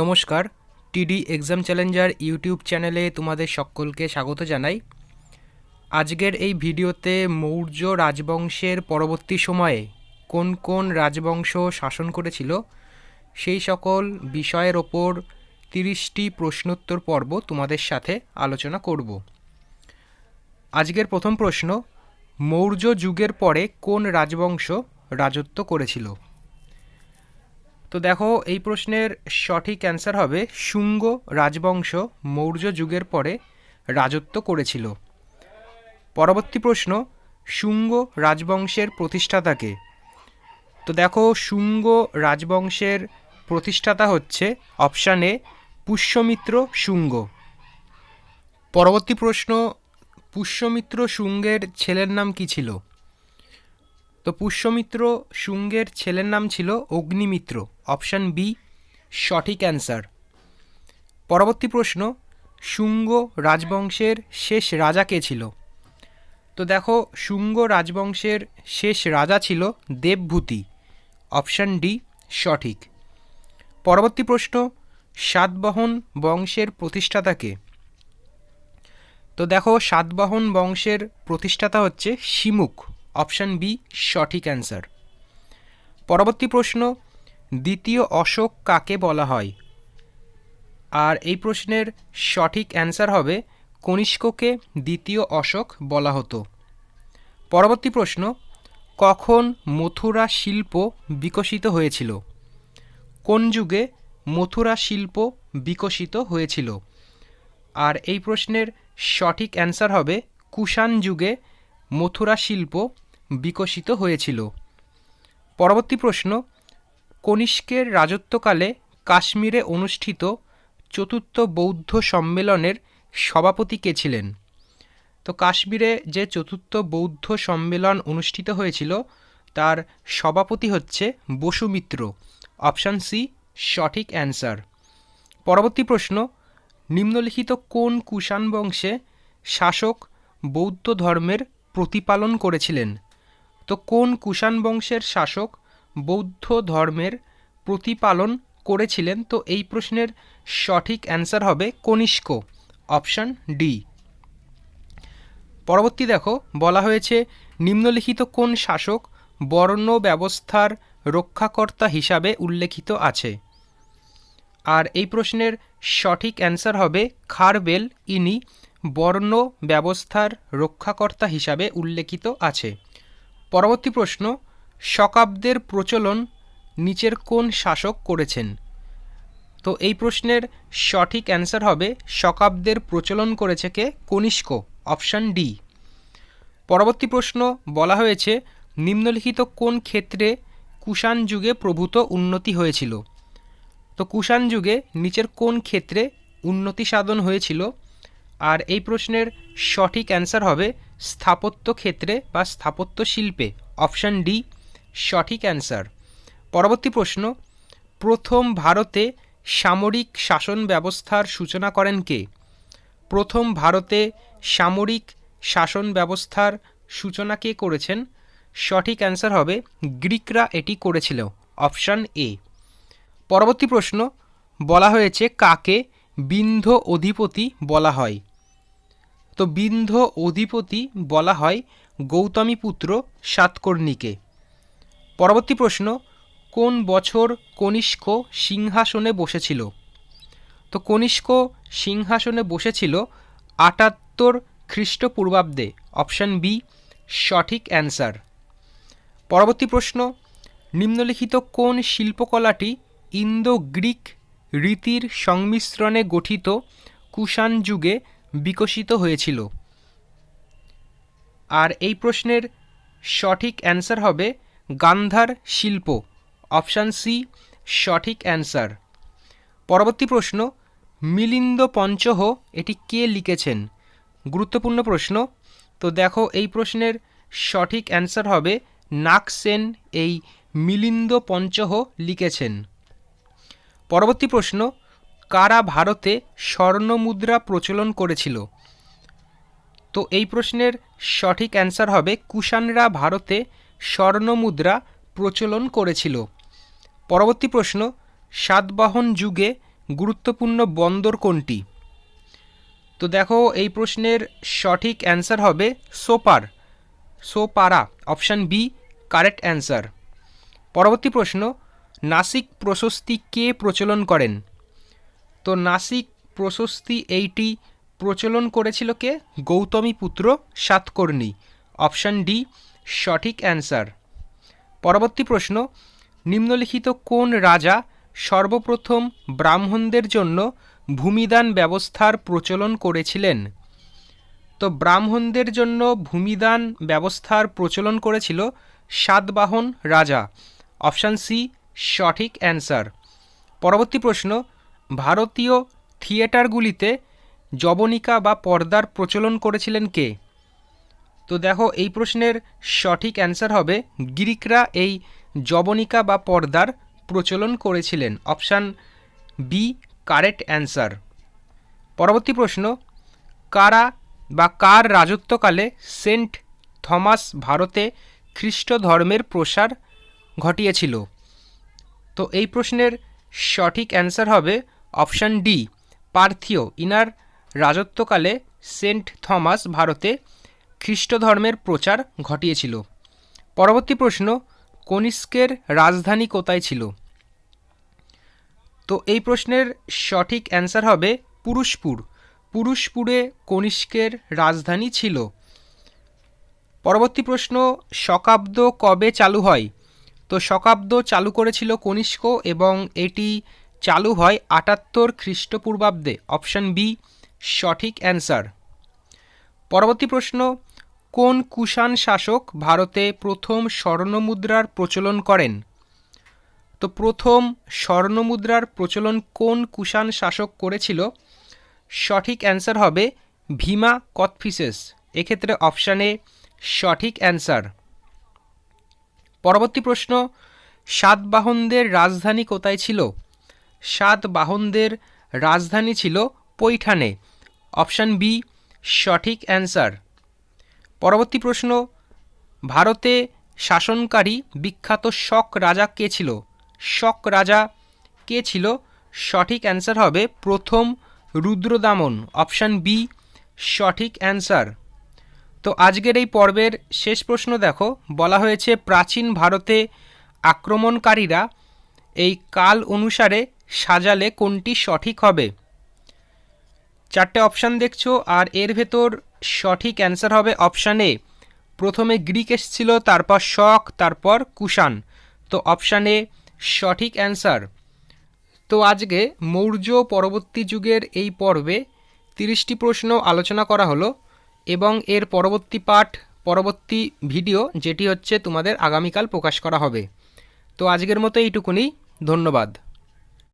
নমস্কার টিডি exam Challenger YouTube চ্যানেলে তোমাদের সকলকে স্বাগত জানাই। আজকের এই ভিডিওতে মৌর্য রাজবংশের পরবর্তী সময়ে কোন কোন রাজবংশ শাসন করেছিল, সেই সকল বিষয়ের ওপর তিরিশটি প্রশ্নোত্তর পর্ব তোমাদের সাথে আলোচনা করব। আজকের প্রথম প্রশ্ন, মৌর্য যুগের পরে কোন রাজবংশ রাজত্ব করেছিল? তো দেখো, এই প্রশ্নের সঠিক অ্যান্সার হবে, শুঙ্গ রাজবংশ মৌর্য যুগের পরে রাজত্ব করেছিল। পরবর্তী প্রশ্ন, শুঙ্গ রাজবংশের প্রতিষ্ঠাতাকে তো দেখো, শুঙ্গ রাজবংশের প্রতিষ্ঠাতা হচ্ছে অপশান এ, পুষ্যমিত্র শুঙ্গ। পরবর্তী প্রশ্ন, পুষ্যমিত্র শুঙ্গের ছেলের নাম কি ছিল? তো পুষ্যমিত্র শুঙ্গের ছেলের নাম ছিল অগ্নিমিত্র অপশান বি সঠিক অ্যান্সার পরবর্তী প্রশ্ন, শুঙ্গ রাজবংশের শেষ রাজা কে ছিল? তো দেখো, শুঙ্গ রাজবংশের শেষ রাজা ছিল দেবভূতি অপশান ডি সঠিক. পরবর্তী প্রশ্ন, সাতবাহন বংশের প্রতিষ্ঠাতাকে তো দেখো, সাতবাহন বংশের প্রতিষ্ঠাতা হচ্ছে শিমুখ। অপশান বি, সঠিক অ্যান্সার। পরবর্তী প্রশ্ন, দ্বিতীয় অশোক কাকে বলা হয়? আর এই প্রশ্নের সঠিক অ্যান্সার হবে, কনিষ্ককে দ্বিতীয় অশোক বলা হতো। পরবর্তী প্রশ্ন, কখন মথুরা শিল্প বিকশিত হয়েছিল? কোন যুগে মথুরা শিল্প বিকশিত হয়েছিল? আর এই প্রশ্নের সঠিক অ্যান্সার হবে, কুষাণ যুগে মথুরা শিল্প বিকশিত হয়েছিল। পরবর্তী প্রশ্ন, কনিষ্কের রাজত্বকালে কাশ্মীরে অনুষ্ঠিত চতুর্থ বৌদ্ধ সম্মেলনের সভাপতি কে ছিলেন? তো কাশ্মীরে যে চতুর্থ বৌদ্ধ সম্মেলন অনুষ্ঠিত হয়েছিল, তার সভাপতি হচ্ছে বসুমিত্র অপশান সি, সঠিক অ্যান্সার। পরবর্তী প্রশ্ন, নিম্নলিখিত কোন কুষাণ বংশে শাসক বৌদ্ধ ধর্মের প্রতিপালন করেছিলেন? তো কোন কুষাণ বংশের শাসক বৌদ্ধ ধর্মের প্রতিপালন করেছিলেন? তো এই প্রশ্নের সঠিক অ্যান্সার হবে কনিষ্ক। Option D. পরবর্তী দেখো, বলা হয়েছে, নিম্নলিখিত কোন শাসক বর্ণ ব্যবস্থার রক্ষাকর্তা হিসাবে উল্লেখিত আছে? আর এই প্রশ্নের সঠিক অ্যান্সার হবে খারবেল। ইনি বর্ণ ব্যবস্থার রক্ষাকর্তা হিসাবে উল্লেখিত আছে। পরবর্তী প্রশ্ন, শকাব্দের প্রচলন নিচের কোন শাসক করেছেন? তো এই প্রশ্নের সঠিক অ্যান্সার হবে, শকাব্দের প্রচলন করেছে কে? Kanishka, option D. পরবর্তী প্রশ্ন, বলা হয়েছে, নিম্নলিখিত কোন ক্ষেত্রে কুষাণ যুগে প্রভূত উন্নতি হয়েছিল? তো কুষাণ যুগে নিচের কোন ক্ষেত্রে উন্নতি সাধন হয়েছিল? আর এই প্রশ্নের সঠিক অ্যান্সার হবে স্থাপত্য ক্ষেত্রে বা স্থাপত্য শিল্পে অপশান ডি, সঠিক অ্যান্সার। পরবর্তী প্রশ্ন, প্রথম ভারতে সামরিক শাসন ব্যবস্থার সূচনা করেন কে? প্রথম ভারতে সামরিক শাসন ব্যবস্থার সূচনা কে করেছেন? সঠিক অ্যান্সার হবে, গ্রিকরা এটি করেছিল। Option A. পরবর্তী প্রশ্ন, বলা হয়েছে কাকে বিন্ধ অধিপতি বলা হয়? তো বিন্ধ অধিপতি বলা হয় গৌতমী পুত্র সাতকর্ণীকে। পরবর্তী প্রশ্ন, কোন বছর কনিষ্ক সিংহাসনে বসেছিল? তো কনিষ্ক সিংহাসনে বসেছিল আটাত্তর খ্রিস্টপূর্বাব্দে, অপশান বি, সঠিক অ্যান্সার। পরবর্তী প্রশ্ন, নিম্নলিখিত কোন শিল্পকলাটি ইন্দো গ্রিক রীতির সংমিশ্রণে গঠিত কুষাণ যুগে বিকশিত হয়েছিল। আর এই প্রশ্নের সঠিক অ্যান্সার হবে গান্ধার শিল্প। অপশান সি, সঠিক অ্যান্সার। পরবর্তী প্রশ্ন, মিলিন্দ পঞ্চহ এটি কে লিখেছেন? গুরুত্বপূর্ণ প্রশ্ন। তো দেখো, এই প্রশ্নের সঠিক অ্যান্সার হবে নাগসেন এই মিলিন্দ পঞ্চহ লিখেছেন। পরবর্তী প্রশ্ন কারা ভারতে স্বর্ণমুদ্রা প্রচলন করেছিল? তো এই প্রশ্নের সঠিক অ্যান্সার হবে, কুষাণরা ভারতে স্বর্ণমুদ্রা প্রচলন করেছিল। পরবর্তী প্রশ্ন, সাতবাহন যুগে গুরুত্বপূর্ণ বন্দর কোনটি? তো দেখো, এই প্রশ্নের সঠিক অ্যান্সার হবে Sopara. Sopara, option B, correct answer. পরবর্তী প্রশ্ন, নাসিক প্রশস্তি কে প্রচলন করেন? তো নাসিক প্রশস্তি এইটি প্রচলন করেছিল কে? Gautamiputra Satakarni. Option D, সঠিক অ্যান্সার। পরবর্তী প্রশ্ন, নিম্নলিখিত কোন রাজা সর্বপ্রথম ব্রাহ্মণদের জন্য ভূমিদান ব্যবস্থার প্রচলন করেছিলেন? তো ব্রাহ্মণদের জন্য ভূমিদান ব্যবস্থার প্রচলন করেছিল সাতবাহন রাজা। অপশান সি, সঠিক অ্যান্সার। পরবর্তী প্রশ্ন ভারতীয় থিয়েটারগুলিতে জবনিকা বা পর্দার প্রচলন করেছিলেন কে? তো দেখো, এই প্রশ্নের সঠিক অ্যান্সার হবে গ্রিকরা এই জবনিকা বা পর্দার প্রচলন করেছিলেন। অপশান বি কারেক্ট অ্যান্সার পরবর্তী প্রশ্ন, কারা বা কার রাজত্বকালে সেন্ট থমাস ভারতে খ্রিস্ট ধর্মের প্রসার ঘটিয়েছিল? তো এই প্রশ্নের সঠিক অ্যান্সার হবে অপশান ডি, পার্থিও, ইনার রাজত্বকালে সেন্ট থমাস ভারতে খ্রিস্ট ধর্মের প্রচার ঘটিয়েছিল। পরবর্তী প্রশ্ন, কনিষ্কের রাজধানী কোথায় ছিল? তো এই প্রশ্নের সঠিক অ্যান্সার হবে পুরুষপুর। পুরুষপুরে কনিষ্কের রাজধানী ছিল। পরবর্তী প্রশ্ন, শকাব্দ কবে চালু হয়? তো শকাব্দ চালু করেছিল কনিষ্ক এবং এটি চালু হয় আটাত্তর খ্রিস্টপূর্বাব্দে। অপশান বি, সঠিক অ্যান্সার। পরবর্তী প্রশ্ন, কোন কুষাণ শাসক ভারতে প্রথম স্বর্ণমুদ্রার প্রচলন করেন? তো প্রথম স্বর্ণমুদ্রার প্রচলন কোন কুষাণ শাসক করেছিল? সঠিক অ্যান্সার হবে ভীমা কথফিসেস এক্ষেত্রে অপশানে সঠিক অ্যান্সার। পরবর্তী প্রশ্ন সাতবাহনদের রাজধানী কোথায় ছিল? সাতবাহনদের রাজধানী ছিল পৈঠানে। অপশান বি, সঠিক অ্যান্সার। পরবর্তী প্রশ্ন, ভারতে শাসনকারী বিখ্যাত শক রাজা কে ছিল? শক রাজা কে ছিল? সঠিক অ্যান্সার হবে প্রথম রুদ্রদামন। অপশান বি, সঠিক অ্যান্সার। তো আজকের এই পর্বের শেষ প্রশ্ন দেখো, বলা হয়েছে প্রাচীন ভারতে আক্রমণকারীরা এই কাল অনুসারে সাজালে কোনটি সঠিক হবে? চারটে অপশান দেখছ, আর এর ভেতর সঠিক অ্যান্সার হবে অপশান এ। প্রথমে গ্রিক এসছিল, তারপর শক, তারপর কুষাণ। তো অপশান এ সঠিক অ্যান্সার। তো আজকে মৌর্য পরবর্তী যুগের এই পর্বে তিরিশটি প্রশ্ন আলোচনা করা হলো, এবং এর পরবর্তী পাঠ, পরবর্তী ভিডিও যেটি হচ্ছে তোমাদের আগামীকাল প্রকাশ করা হবে। তো আজকের মতো এইটুকুনি, ধন্যবাদ।